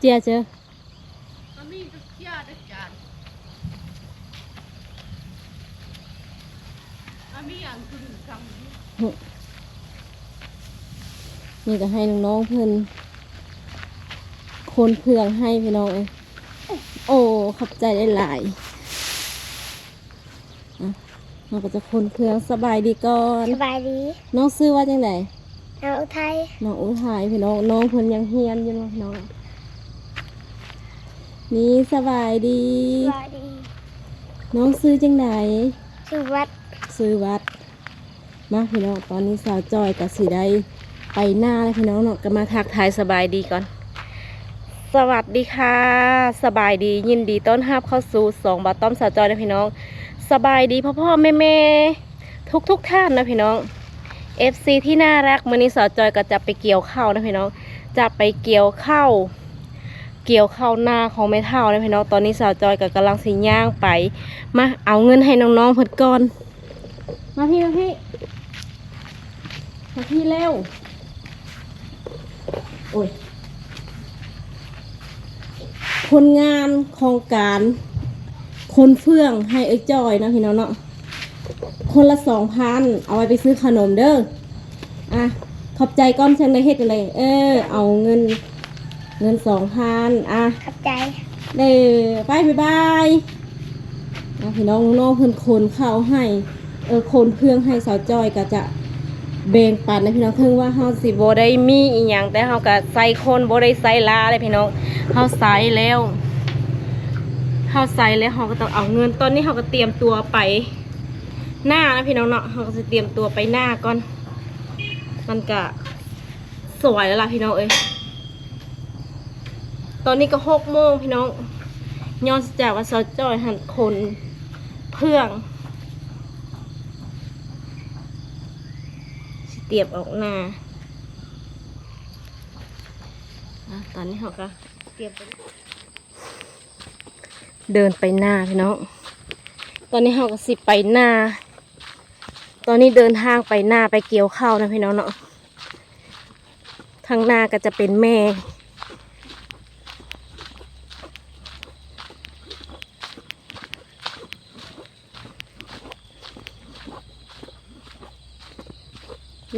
เจียเจอมันมีทุกอย่างทุกอย่างมันมีอย่างคุณคำนี่ก็ให้น้องๆเพิ่นคนเพื่องให้พี่น้องเอ้ยโอ้ขอบใจได้หลายอะเราก็จะคนเพื่องสบายดีก่อนสบายดี น้องซื้อว่าจังไดเอาอุทัยน้องอุทัยพี่น้องน้องเพิ่นยังเฮียนอยู่เนาะพี่น้อง นี่สบายดีสบายดีน้องซื้อจังไดสุวัดซื้อวัด มาพี่น้องตอนนี้สาวจอยกับสีได้ไปหน้าแล้วพี่น้องเนาะก็มาทักทายสบายดีก่อน สวัสดีค่ะ สบายดียินดีต้อนรับเข้าสู่สองบาต้อมสาวจอยนะพี่น้อง สบายดีพ่อพ่อแม่แม่ทุกทุกๆท่านนะพี่น้อง FC ที่น่ารักมื่อนี้สาวจอยก็จะไปเกี่ยวข้าวนะพี่น้อง จะไปเกี่ยวข้าว เกี่ยวข้าวหน้าของแม่เท่านะพี่น้องตอนนี้สาวจอยก็กำลังสีย่างไป มาเอาเงินให้น้องๆเพิ่นก่อน มาพี่มาพี่มาพี่เร็วโอ้ยคนงานโครงการคนเฟื่องให้เอ้จอยนะพี่น้องเนาะคนละสองพันเอาไว้ไปซื้อขนมเด้ออะขอบใจก้อนเชิงได้เฮ็ดอะไรเออ เอาเงิน เงินสองพันอะขับใจเด้อไปบ๊ายบายอะพี่น้องน้องๆเพิ่นคนเข้าวให้ เออคนเพื่องให้สาวจอยก็จะแบ่งปันนะพี่น้องถึงว่าเฮาสิบ่ได้มีอีหยังแต่เฮาก็ใส่คนบ่ได้ใส่ลาเลยพี่น้องเฮาใส่แล้วเฮาใส่แล้วเฮาก็ต้องเอาเงินตอนนี้เฮาก็เตรียมตัวไปหน้านะพี่น้องเนาะเฮาก็สิเตรียมตัวไปหน้าก่อน มันก็สวยแล้วล่ะพี่น้องเอ้ย ตอนนี้ก็หกโมงพี่น้องย้อนจากว่าซอจอยหันคนเพื่องสเตรียมออกหน้าตอนนี้เขาก็เตรียมไปเดินไปหน้าพี่น้อง ตอนนี้เขาก็สิไปหน้า ตอนนี้เดินทางไปหน้าไปเกี่ยวข้าวนะพี่น้องเนาะ ทางหน้าก็จะเป็นแม่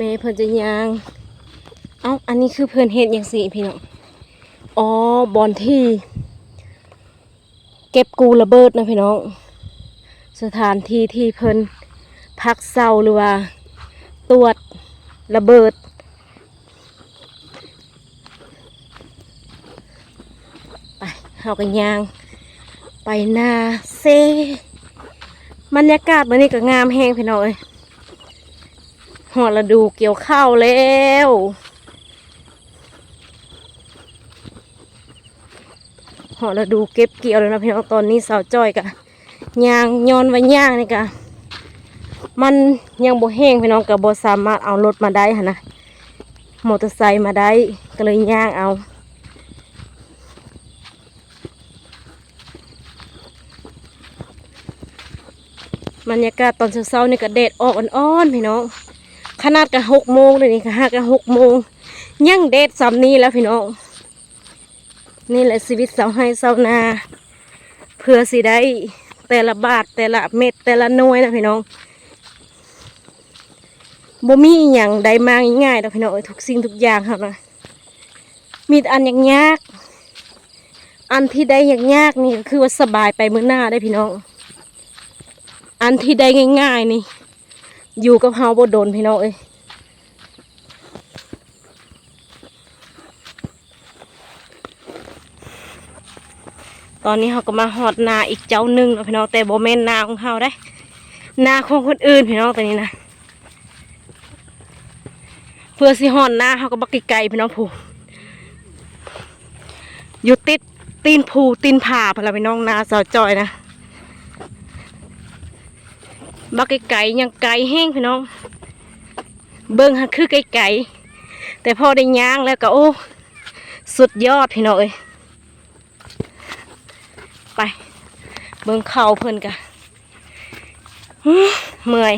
ม่เพิ่นจะยาง เอ้า อันนี้คือเพิ่นเฮ็ดอย่างสี่พี่น้อง อ๋อ บอนที่ เก็บกูระเบิดนะพี่น้อง สถานที่ที่เพิ่นพักเศร้าหรือว่า ตรวจระเบิด ไปเฮากันยาง ไปนาเซบรรยากาศมื้อนี้ก็งามแฮงพี่น้องเอ้ย หอระดูเกี่ยวข้าวแล้วหอระดูเก็บเกี่ยวแล้วนะพี่น้องตอนนี้สาวจ้อยกะยางย้อนไว้ย่างนี่กะมันยังบ่แห้งพี่น้องกะบ่สามารถเอารถมาได้หั่นนะมอเตอร์ไซค์มาได้ก็เลยย่างเอาบรรยากาศตอนเช้าๆนี่ก็แดดออกอ่อนๆพี่น้อง ขนาดกับหกโมงเลยนี่ค่ะห้ากับหกโมงยังเดทซ้ำนี้แล้วพี่น้อง นี่แหละชีวิตสาวให้สาวนา เพื่อสิได้แต่ละบาทแต่ละเม็ดแต่ละน่วยนะพี่น้องบ่มีอย่างใดมาง่ายๆดอกพี่น้องทุกสิ่งทุกอย่างครับนะมีอันยากๆอันที่ได้ยากๆนี่ก็คือว่าสบายไปมื้อหน้าได้พี่น้อง อันที่ได้ง่าย ๆ นี่ อยู่กับเฮาบ่โดนพี่น้องเอ้ยตอนนี้เขาก็มาหอดนาอีกเจ้าหนึ่งแล้วพี่น้องแต่โบ่แม่นนาของเฮาได้ นาของคนอื่นพี่น้องตัวนี้นะเพื่อสิหอดนาเขาก็บักไกลพี่น้องผูอยู่ติดตีนผูตีนผาพนละพี่น้องนาสาวจอยนะ บักไก่ยังไก่แห้งพี่น้อง เบิ้งหักคือไก่ไก่แต่พอได้ย่างแล้วก็โอ้ สุดยอดพี่น้องเอ้ยไป เบิ้งเข่าเพิ่นกะเมื่อย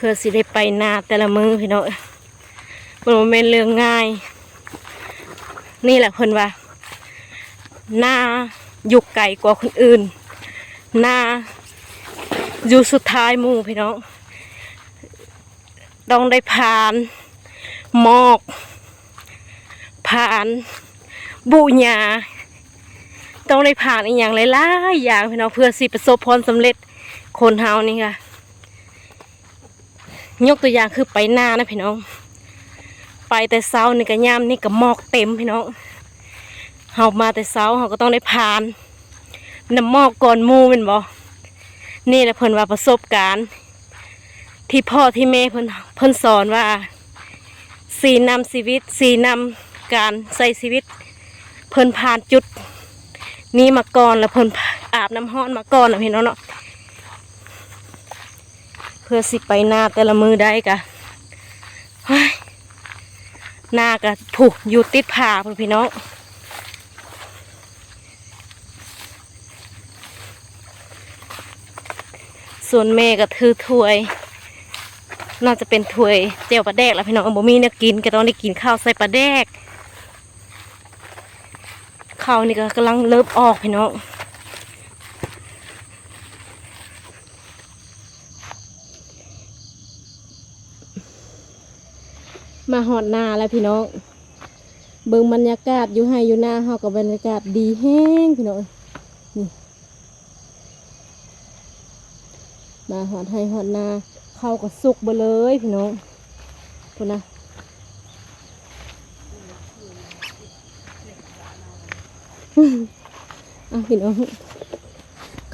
เพื่อสิได้ไปนาแต่ละมือพี่น้องมันบ่แม่นเรื่องง่าย นี่แหละเพิ่นว่านาอยู่ไกลกว่าคนอื่นนาอยู่สุดท้ายมู่พี่น้อง ต้องได้ผ่านหมอก ผ่านบุญญาต้องได้ผ่านอีกอย่างหลายๆอย่างพี่น้องเพื่อสิประสบผลสำเร็จคนเฮานี่ค่ะ ยกตัวอย่างคือไปหน้านะพี่น้อง ไปแต่เช้านี่ก็ย่ำนี่ก็หมอกเต็มพี่น้องเฮามาแต่เช้าเฮาก็ต้องได้ผ่านน้ำหมอกก่อนมูเป็นบ่นี่แหละเพิ่นว่าประสบการณ์ ที่พ่อที่แม่เพิ่นเพิ่นสอนว่าสีนำชีวิตสีนำการใส่ชีวิต เพิ่นผ่านจุด นี้มาก่อนแล้วเพิ่นอาบน้ำห้อนมาก่อนนะพี่น้องเนาะ พื่อสิไปหน้าแต่ละมือได้กะหน้ากะผูกอยู่ติดผาพุ่นพี่น้องส่วนแม่ก็ถือถ้วย น่าจะเป็นถ้วยเจียวปลาแดกแล้วพี่น้องบ่มีเนี่ยกินก็ต้องได้กินข้าวใส่ปลาแดกข้าวนี่ก็กำลังเริ่มออกพี่น้อง มาหอดนาแล้วพี่น้อง เบิ่งบรรยากาศอยู่ให้อยู่หน้าเฮากับบรรยากาศดีแห้งพี่น้องนี่มาหอดให้หอดนาเข้ากับสุกไปเลยพี่น้องพูดนะอะพี่น้อง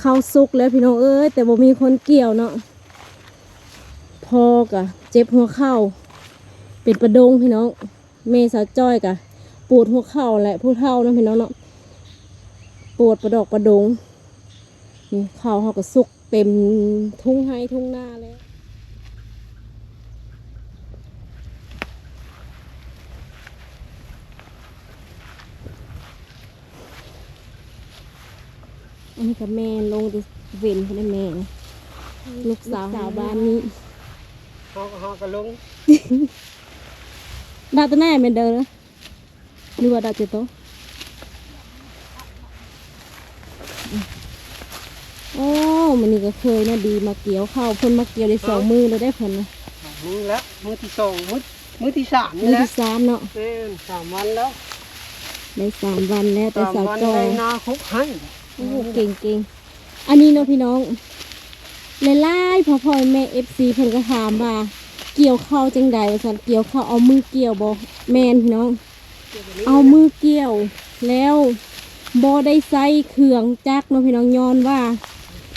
เข้าสุกแล้วพี่น้องเอ้ยแต่บ่มีคนเกี่ยวเนาะพอกะเจ็บหัวเข่า เป็นประดงพี่น้องเมสาวจ้อยกะปวดหัวเข่าแหละผู้เฒ่าเนาะพี่น้องเนาะปวดประดอกประดงนี่เข่าเขาก็สุกเต็มทุ่งไห้ทุ่งนาแล้วอันนี้กับแม่ลงดิเวนเขาได้แม่นะลูกสาวสาวบ้านนี้เขาก็เขาก็ลง ดาวตัวไหนเป็นเดินนะหรือว่าดาวเจโตะโอ้มันนี่ก็เคยนะดีมาเกี่ยวข้าวเพิ่นมาเกี่ยวได้สองมือเลยได้เพิ่นนะมือแล้วมือที่สองมือมือที่สามมืนี่อแหละที่สามเนาะเป็นสามวันแล้วได้สามวันแล้วแต่สามสาววันจอในยนาคุกให้โอ้โหเก่งเก่งอันนี้เนาะพี่น้องหลายๆพ่อพ่อแม่เอฟซีเพิ่นก็ถามว่า เกี่ยวข้าวจังใดว่าซั่นเกี่ยวข้าวเอามือเกี่ยวบ่แม่นพี่น้อง เอามือเกี่ยว แล้วบ่ได้ใส่เครื่องจักรเนาะพี่น้องย้อนว่า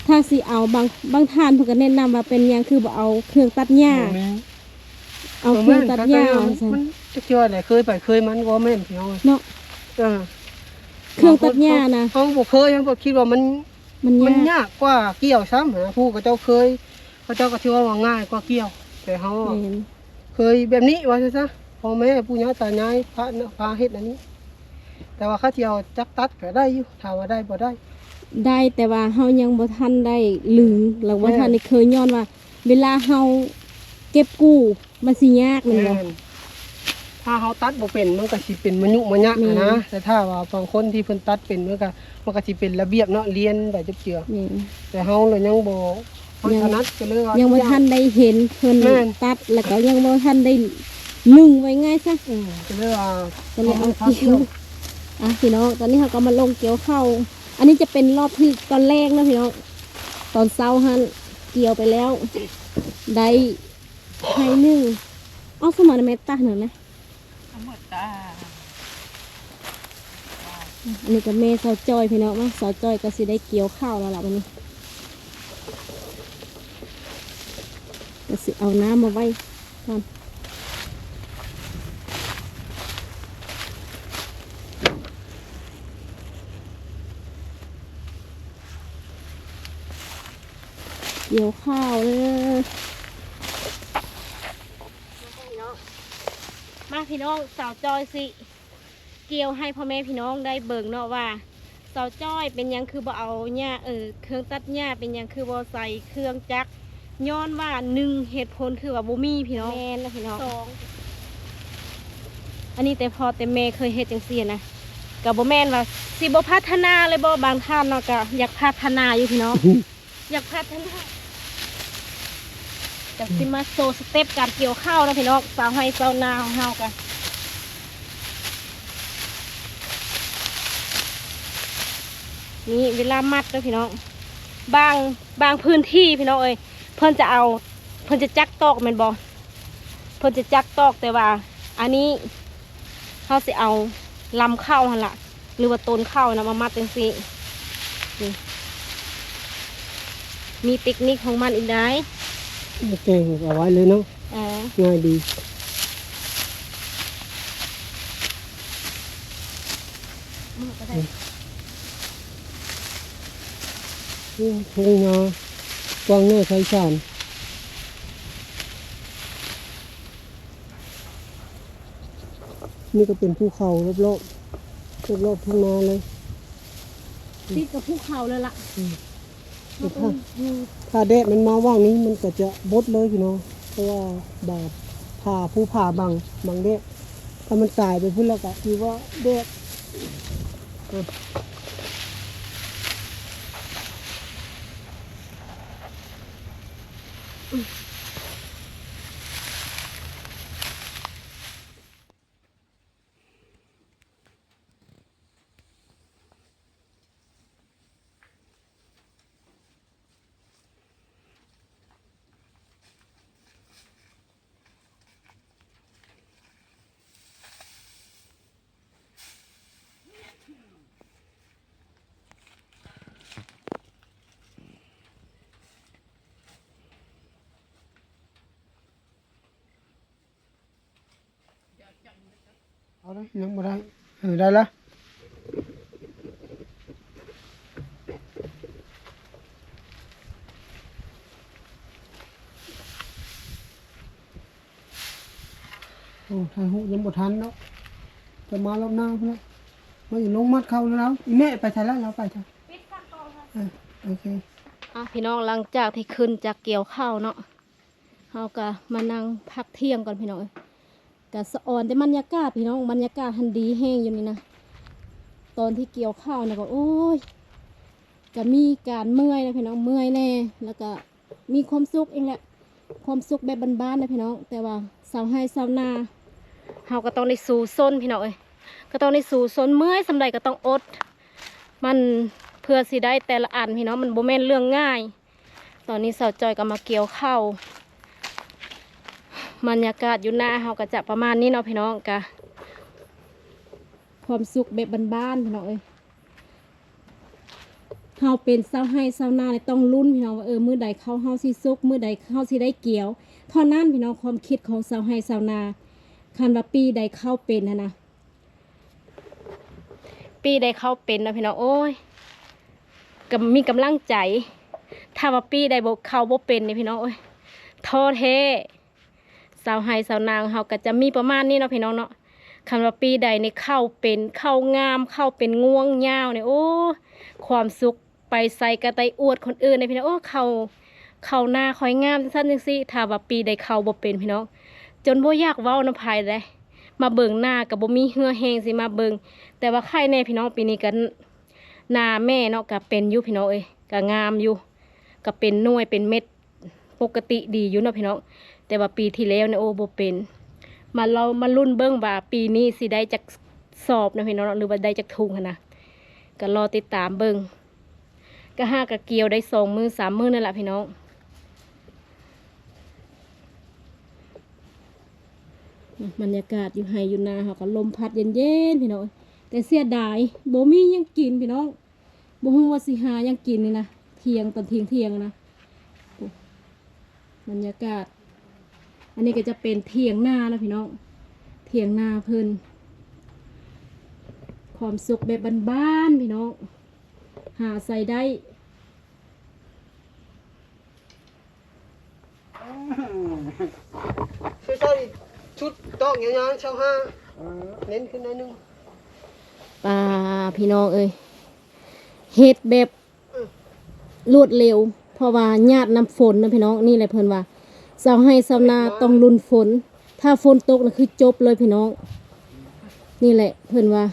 ถ้าสิเอาบางบางท่านเพิ่นก็แนะนำว่าเป็นหยังคือบ่เอาเครื่องตัดหญ้าเอาเครื่องตัดหญ้าว่าซั่นมันจะเจออะไรเคยไปเคยมันก็แม่นพี่น้องเนาะเออเครื่องตัดหญ้านะเขาบอกเคยยังบอกคิดว่ามันมันมันยากยากกว่าเกี่ยวซ้ำหาผู้ก็เจ้าเคยเขาเจ้าก็เชื่อว่าง่ายกว่าเกี่ยว แต่เขาแม่นเคยแบบนี้ว่าซะพ่อแม่ปู่ย่าตายายพระเนาะพาเฮ็ดอันนี้ แต่ว่าเขาเที่ยวจักตัดก็ได้อยู่ถามว่าได้บ่ได้ ได้แต่ว่าเฮายังบ่ทันได้ลืมหรือว่าแม่นทันได้เคยย้อนว่า เวลาเฮาเก็บกู้มันสิยากแม่นบ่ แม่นถ้าเขาตัดบ่เป็นมันก็สิเป็นมะยุมะยะแม่น นะ แต่ถ้าว่าบางคนที่เพิ่นตัดเป็นมันก็มันก็สิเป็นระเบียบเนาะเรียนไปจับเจือแม่นแต่เฮาเลยยังบ่ เฮายังถนัดก็เลยว่ายังบ่ทันได้เห็นเพิ่นแม่นตัดแล้วก็ยังบ่ทันได้ลึงไว้ง่ายซะอืมก็เลยว่าก็เลยเอาพักเกี่ยวอะพี่น้องตอนนี้เขาก็มาลงเกี่ยวเข้าวอันนี้จะเป็นรอบที่ตอนแรกนะพี่น้องตอนเช้าหันเกี่ยวไปแล้ว ได้ไข่หนึ่งเอาสมานเมตตาหน่อยไหมทั้งหมดตาอันนี้ก็เมสาวจอยพี่น้องมาสาวจอยก็สิได้เกี่ยวข้าวแล้วล่ะวันนี้ ก็สิเอาน้ำมาไว้ก่อนเกี่ยวข้าวเลยมาพี่น้องสาวจอยสิ เกี่ยวให้พ่อแม่พี่น้องได้เบิ่งเนาะว่า เสาจ้อยเป็นหยังคือบ่เอาหญ้าเออเครื่องตัดหญ้าเป็นหยังคือบ่ใส่เครื่องจักรย้อนว่าหนึ่งเหตุผลคือว่าบ่มีพี่น้องแม่นนะพี่น้องสองอันนี้แต่พอแต่แม่เคยเฮ็ดจังซี่นะก็บ่แม่นว่าสิบ่พัฒนาเลยบ่บางท่านเนาะก็อยากพัฒนาอยู่พี่น้องอยากพัฒนาจะสิมาโซสเต็ปการเกี่ยวข้าวนะพี่น้องสาวให้สาวนาของเฮากัน นี่เวลามัดนะพี่น้องบางบางพื้นที่พี่น้องเอ้ยเพิ่นจะเอา เพิ่นจะจักตอกแม่นบ่เพิ่นจะจักตอกแต่ว่า อันนี้เขาสิเอาลำเข้าหั่นล่ะหรือว่าต้นเข้านะมามัดจังซี่นี่มีเทคนิคของมันอีกได้เก่งเอาไว้เลยเนาะเออง่ายดี มันก็ได้ นี่ ทุ่งนากว้างน้อยไพศาลนี่ก็เป็นภูเขารอบๆรอบๆทุ่งนาเลยติดกับภูเขาเลยล่ะอืมมันก็อยู่ถ้าแดดมันมาว่างนี้มันก็จะบดเลยพี่น้องเพราะว่าบาดผ่าผู้ผ่าบังบังแดดถ้ามันตายไปพุ่นแล้วก็คือว่าแดด เเอาเลยยังไม่ได้เออได้ละโอ้ทายหูยังบ่ทันเนาะจะมารอบหน้าเพื่อนมาอยู่ลงมัดเข้าแล้วแล้วอีแม่ไปไทยแล้วเราไปไทยเออโอเคอะพี่น้องหลังจากที่ขึ้นจากเกี่ยวข้าวเนาะเฮาก็มานั่งพักเที่ยงก่อนพี่น้อง ก็สะออนแต่บรรยากาศพี่น้องบรรยากาศทันดีแห้งอยู่นี่นะตอนที่เกี่ยวข้าวนะก็โอ้ยก็มีการเมื่อยนะพี่น้องเมื่อยแน่แล้วก็มีความสุขเองแหละความสุขแบบบ้านๆนะพี่น้อง แต่ว่าสาวให้สาวนาเฮาก็ต้องได้สู้ซนพี่น้องเอ้ยก็ต้องได้สู้ซนเมื่อยสำใดก็ต้องอด มันเพื่อสิได้แต่ละอันพี่น้องมันโบแมนเรื่องง่าย ตอนนี้สาวจอยก็มาเกี่ยวข้าว บรรยากาศอยู่หน้าเฮาก็จะประมาณนี้เนาะพี่น้องกะความสุขแบบบ้านๆพี่น้องเอ้ยเฮาเป็นเศร้าให้เศร้าหน้าเนี่ยต้องลุ้นพี่น้องว่าเออมือใดเข้าเฮาสิสุกมือใดเข้าสิได้เกี่ยวเท่านั้นพี่น้องความคิดของเศร้าให้เศร้านาคันว่าปีใดเข้าเป็นนะนะปีใดเข้าเป็นนะพี่น้องโอ้ยก็มีกำลังใจ ถ้าว่าปีใดบ่เข้าบ่เป็นนี่พี่น้องโอ้ยท้อแท้ สาวไฮสาวนางเฮาก็จะมีประมาณนี้เนาะพี่น้องเนาะคันว่าปีใดในเข้าเป็นเข้างาม เข้าเป็นง่วงยาวนี่ยโอ้ความสุขไปใส่กระไตอวดคนอื่นเลยพี่น้องโอ้เขาเขาหน้าคอยงามจังซั่นจังซี่ถ้าว่าปีใดเข้าบ่เป็นพี่น้อง จนบ่อยากเว้านำภายเลยมาเบิ่งหน้าก็บ่มีเหือแฮงสิมาเบิ่งแต่ว่าใครแน่พี่น้องปีนี้ก็หน้าแม่เนาะก็เป็นอยู่พี่น้องเอ้ยก็งามอยู่ก็เป็นน่วยเป็นเม็ดปกติดีอยู่เนาะพี่น้อง แต่ว่าปีที่แล้วเนี่ยโอ้บ่เป็น มาเรามาลุ้นเบิ้งว่าปีนี้สิได้จากสอบนะพี่น้องหรือว่าได้จากทุงนะก็รอติดตามเบิ้งก็ห้ากะเกียวได้สองมือสามมือนั่นแหละพี่น้องบรรยากาศอยู่ไฮอยู่นาเขาก็ลมพัดเย็นๆพี่น้องแต่เสียดายโบมีหยังกินพี่น้องโบฮูวสิหายังกินนี่นะเทียงตอนเทียงเทียงนะบรรยากาศ อันนี้ก็จะเป็นเที่ยงหน้านะพี่น้อง เที่ยงหน้าเพิ่นความสุขแบบบ้านๆพี่น้อง หาใส่ได้ช่วยใส่ชุดดอกยาวๆเช่าห้าเน้นขึ้นหน่อยหนึงป่าพี่น้องเอ้ยเฮ็ดแบบรวดเร็ว เพราะว่าญาติน้ำฝนนะพี่น้องนี่แหละเพิ่นว่าเสาให้เสานาต้องลุนฝน ถ้าฝนตกนะคือจบเลยพี่น้อง นี่แหละเพิ่อนว่า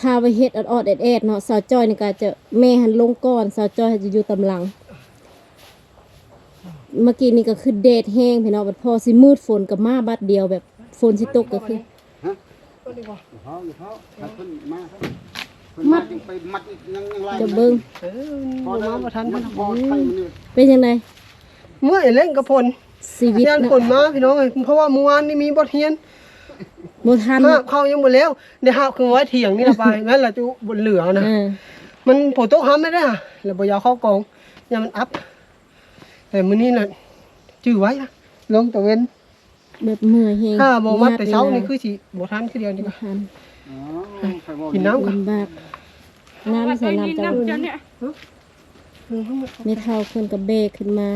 ถ้าไปเฮ็ดออดๆแอดๆเนาะสาวจ้อยนี่ก็จะแม่หันลงก่อนสาวจ้อยจะอยู่ตำหลัง เมื่อกี้นี่ก็คือแดดแห้งพี่น้องบัดพอสิมืดฝนกับมาบัดเดียวแบบฝนสิตกก็คือมัดจะเบิ่งพอบ่ได้มาบ่ทันเพิ่นนพอไทยมันเป็นยังไงเมื่อเล่นกับพล ชีวิตย่านเนาะผลมาพี่น้องเอ้ยเพราะว่าเมื่อวานนี่มีบทเรียนบ่ทันห้าเนาะบเข้ายังบ่แล้วเดี๋ยวห้าบคือไว้เถียงนี่ละไปงั้นล่ะจะบนเหลือนะ เออมันโผล่โต๊ะห้ามไม่ได้ค่ะแล้วบ่ยาวเข้ากองอย่ามันอัพ แต่มื้อนี้น่ะจื้อไว้นะลงตะเวนแบบเมื่อยแฮงถ้าบ่มัดแต่เช้าญตินี่คือสิบ่ทันคือเดียวนี่บ่ก็ทันอ๋อใครบอกกินน้ำก่อนลำบากน้ำใส่น้ำจะน้ำจะเนี่ยไม่เท่าเพิ่นกับเบกขึ้นมา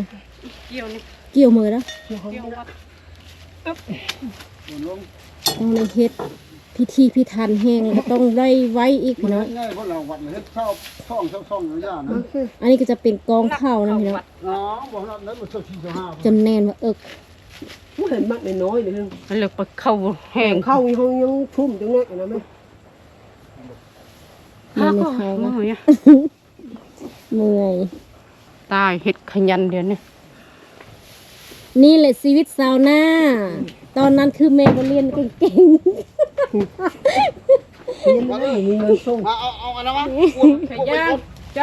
เกี่ยวนี่ เกี่ยวมือแล้วเกี่ยววัดโดนลงต้องในเฮ็ดพิธีพิธันแห้งแล้วก็ต้องไว้ไว้อีกมันพี่น้องง่ายเพราะเราวัดเฮ็ดชอบช่องช่องช่องอย่างนี้นะอันนี้ก็จะเป็นกองข้าวนะพี่น้องอ๋อบอกว่านั้นมันสักทีสักห้าจำแนนว่าเอิกบ่เห็นมักน้อยๆนี่นึงมันเลยไปเข้าแห้แห่งงเข้าอีห้องยังชุ่มจังได๋นะแม่แม่ไม่เท่าเมื่นะอยเมื่อยตายเห็ดขยันเดี๋ยวนี้ นี่แหละชีวิตสาวหน้า ตอนนั้นคือแม่บ่เรียนเก่งเรียนบ่ได้มีเงินส่งมาเอาเอาอันนั้นมาขยันใจ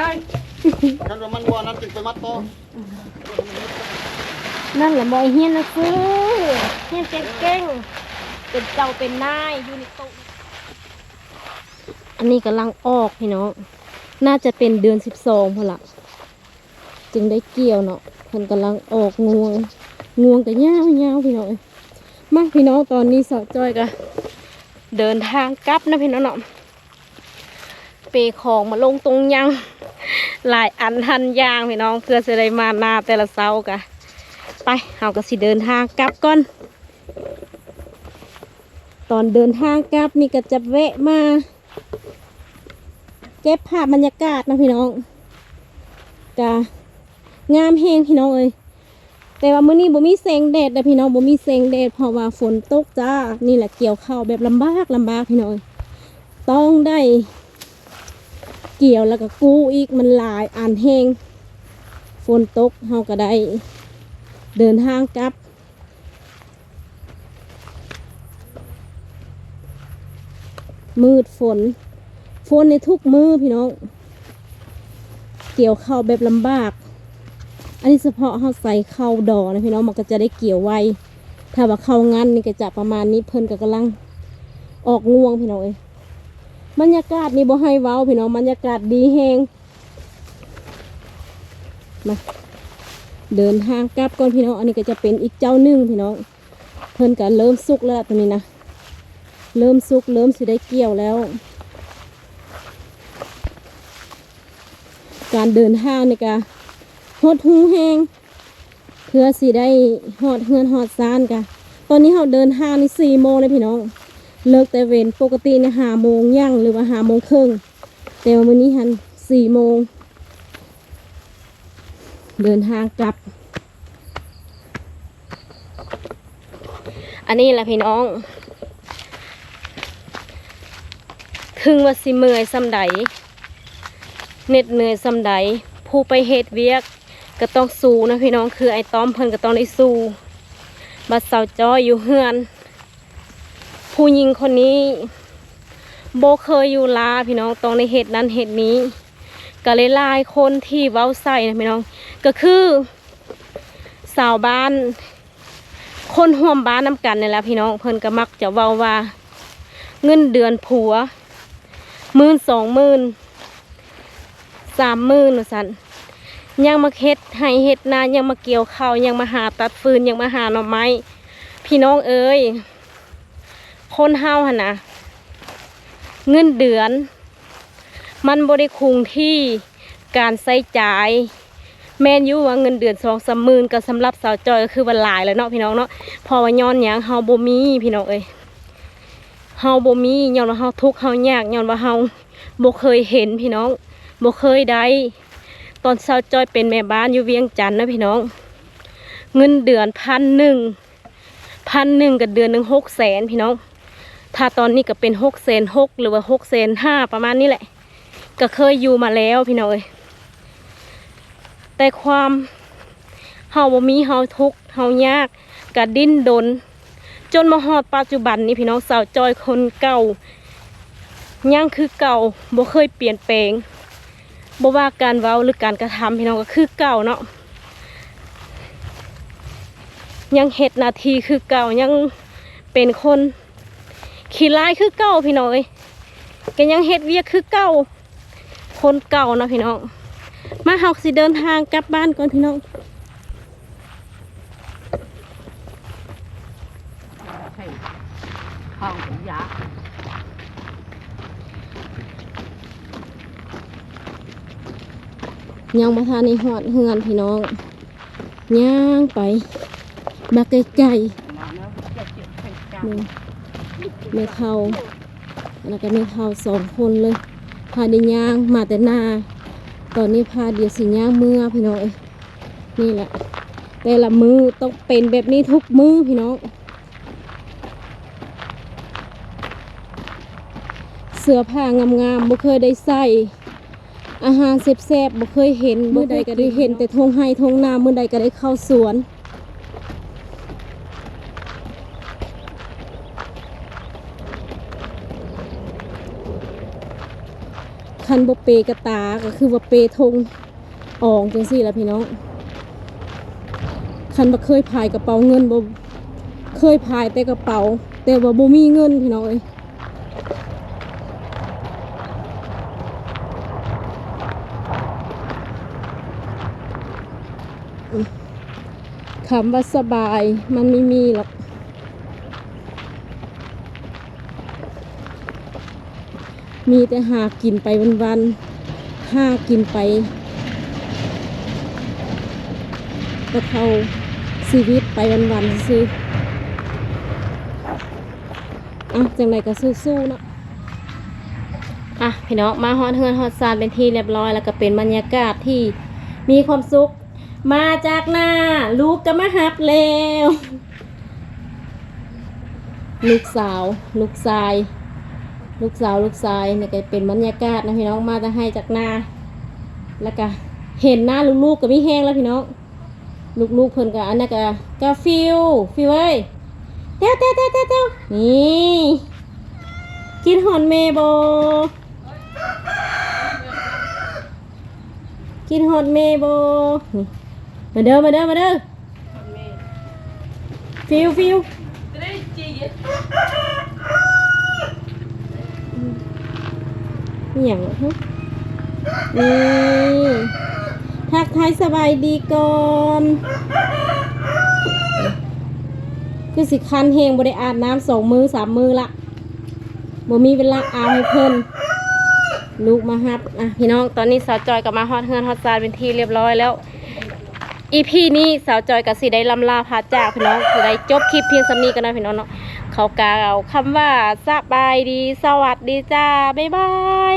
คันว่ามันบ่นั้นติดไปมัดต่อๆนั่นแหละบ่เฮียนนะซื้อเฮียนเก่งๆเป็นเจ้าเป็นนายอยู่ในโต๊ะอันนี้กำลังออกพี่น้องน่าจะเป็นเดือนสิบสองพอละจึงได้เกี่ยวเนาะเพิ่นกำลังออกงวง งวงแต่ยาวยาวพี่น้องมาพี่น้องตอนนี้สาวจ้อยก็เดินทางกลับนะพี่น้องเนาะเปของมาลงตรงยังหลายอันทันยางพี่น้องเพื่อจะได้มานาแต่ละเช้ากะไปเราก็สิเดินทางกลับก่อนตอนเดินทางกลับนี่ก็จะแวะมา เก็บภาพบรรยากาศนะพี่น้องกะงามแหงพี่น้องเอ้ย แต่ว่ามื้อนี้บ่มีแสงแดดนะพี่น้องบ่มีแสงแดดเพราะว่าฝนตกจ้า นี่แหละเกี่ยวข้าวแบบลำบากลำบากพี่น้องต้องได้ เกี่ยวแล้วก็กู้อีกมันหลายอ่านแห้งฝนตกเฮาก็ได้ เดินทางกลับมืดฝน ฝนในทุกมือพี่น้อง เกี่ยวข้าวแบบลำบาก อันนี้เฉพาะเขาใส่เข้าดอกนะพี่น้องมันก็จะได้เกี่ยวไวถ้าว่าเข้างันนี่ก็จะประมาณนี้เพิ่นก็กำลังออกงวงพี่น้องเอ้ยบรรยากาศนี่บ่ให้เว้าพี่น้องบรรยากาศดีแฮงมาเดินทางกลับก่อนพี่น้องอันนี้ก็จะเป็นอีกเจ้าหนึ่งพี่น้องเพิ่นก็เริ่มสุกแล้วตัวนี้นะเริ่มสุกเริ่มสิได้เกี่ยวแล้ว การเดินทางนี่ก็ หดหูแหงเพื่อสิได้หอดเฮือนหอดซานกะตอนนี้เราเดินทางนี่สี่โมงเลยพี่น้อง เลิกแต่เวนปกติเนี่ยหาโมงย่างหรือว่าหาโมงครึ่งแต่ว่ามื้อนี้หันสี่โมง เดินทางกลับ อันนี้แหละพี่น้อง ถึงว่าสิเมื่อยสำใดเน็ดเหนื่อยสำใดผู้ไปเฮ็ดเวียก ก็ต้องสู้นะพี่น้องคือไอ้ต้อมเพิ่นก็ต้องได้สู้บัดเสาจ้อยอยู่เฮือน ผู้หญิงคนนี้โบเคยอยู่ลาพี่น้องต้องในเหตุนั้นเหตุนี้ ก็เลยลายคนที่เว้าใส่นะพี่น้อง ก็คือสาวบ้าน คนห่วมบ้านน้ำกันนี่แหละพี่น้องเพิ่นก็มักจะเว้าว่า เงินเดือนผัวมื่นสองมื่นสามมื่นสัน ยังมาเฮ็ดให้เฮ็ดนายังมาเกี่ยวข้าวยังมาหาตัดฟืนยังมาหาหน่อไม้ พี่น้องเอ้ยคนเฮาหนนะเงินเดือน มันบริคุงที่การใช้จ่าย แม่นยูว่าเงินเดือนสองสามหมื่นก็สำหรับสาวจอยก็คือวันหลายแล้วเนาะพี่น้องเนาะพอว่าย้อนยังเฮาบ่มีพี่น้องเอ้ยเฮาบ่มีย้อนว่าเฮาทุกข์เฮายากย้อนว่าเฮาบ่เคยเห็นพี่น้องบ่เคยได้ ตอนเช้าจอยเป็นแม่บ้านอยู่เวียงจันทน์นะพี่น้อง เงินเดือนพันหนึ่งพันหนึ่งกับเดือนหนึ่งหกแสนพี่น้อง ถ้าตอนนี้ก็เป็นหกแสนหกหรือว่าหกแสนห้าประมาณนี้แหละ ก็เคยอยู่มาแล้วพี่น้องเอ้ยแต่ความเฮาบ่มีเฮาทุกเฮายากกะดิ้นดน จนมาฮอดปัจจุบันนี้พี่น้องสาวจอยคนเก่ายังคือเก่าบ่เคยเปลี่ยนแปลง บ่ว่าการเว้าหรือการกระทำพี่น้องก็คือเก่าเนาะยังเฮ็ดนาทีคือเก่ายังเป็นคนขี้ร้ายคือเก่าพี่น้องเอ้ยก็ยังเฮ็ดเวียกคือเก่าคนเก่านะพี่น้องมาเฮาสิเดินทางกลับบ้านก่อนพี่น้อง ใช่ข้าวของยา ยังมาทานในหอดเฮือนพี่น้องย่างไปมาไกลมาแล้วจะเจ็บเป็นจัๆนี่ไม่เทาแล้วก็ไม่เท่าสองคนเลย พาด้ย่างมาแต่นา ตอนนี้พาเดียวสิย่างเมื่อพี่น้องนี่แหละ แต่ละมือต้องเป็นแบบนี้ทุกมือพี่น้อง เสื้อผ้างามๆบ่เคยได้ใส่ อาหารแซ่บๆบ่เคยเห็นมื้อใดก็ได้เห็น แต่ทงไห้ทงนามื้อใดก็ได้เข้าสวน คันบ่เปกระตาก็คือว่าเปทงอองจังซี่ล่ะพี่น้อง คันบ่เคยพายกระเป๋าเงินบ่เคยพายแต่กระเป๋า แต่ว่าบ่มีเงินพี่น้องเอ้ย คำว่าสบายมันไม่มีหรอก มีแต่หากินไปวันๆหากินไปก็เท่าชีวิตไปวันๆซื้ออะจังไรก็สู้ๆเนาะอะพี่น้องมาฮอดเฮือนฮอดซานเป็นที่เรียบร้อยแล้วก็เป็นบรรยากาศที่มีความสุข มาจากหน้า ลูกก็มาหับแล้วลูกสาว ลูกชาย ลูกสาวลูกชายนี่ก็เป็นบรรยากาศนะพี่น้องมาจะให้จากหน้า แล้วก็เห็นหน้าลูกๆก็ไม่แห้งแล้วพี่น้องลูกๆเพิ่นก็อันนั้นก็กาฟิวฟิวเอ้ยเต้วเต้วเต้วเต้วเต้วนี่กินหอนเมโบกินหอนเมโบนี่ มาเด้อมาเด้อมาเด้อฟิวฟิวอหย่างฮะนี่ทักทายสบายดีก่อนคือสิคันเฮงบ่ได้อาบน้ำสองมือสามมือละบ่มีเวลาอาบให้เพิ่นลูกมาฮับอะพี่น้องตอนนี้สาวจอยกับมาฮอดเฮือนฮอดซานเป็นที่เรียบร้อยแล้ว อีพีนี้สาวจอยกับสีได้ลำลาพาจากพี่น้องสีได้จบคลิปเพียงสำนีกันนะพี่น้องเนาะเขากล่าวคำว่าสบายดี สวัสดีจ้า บ๊ายบาย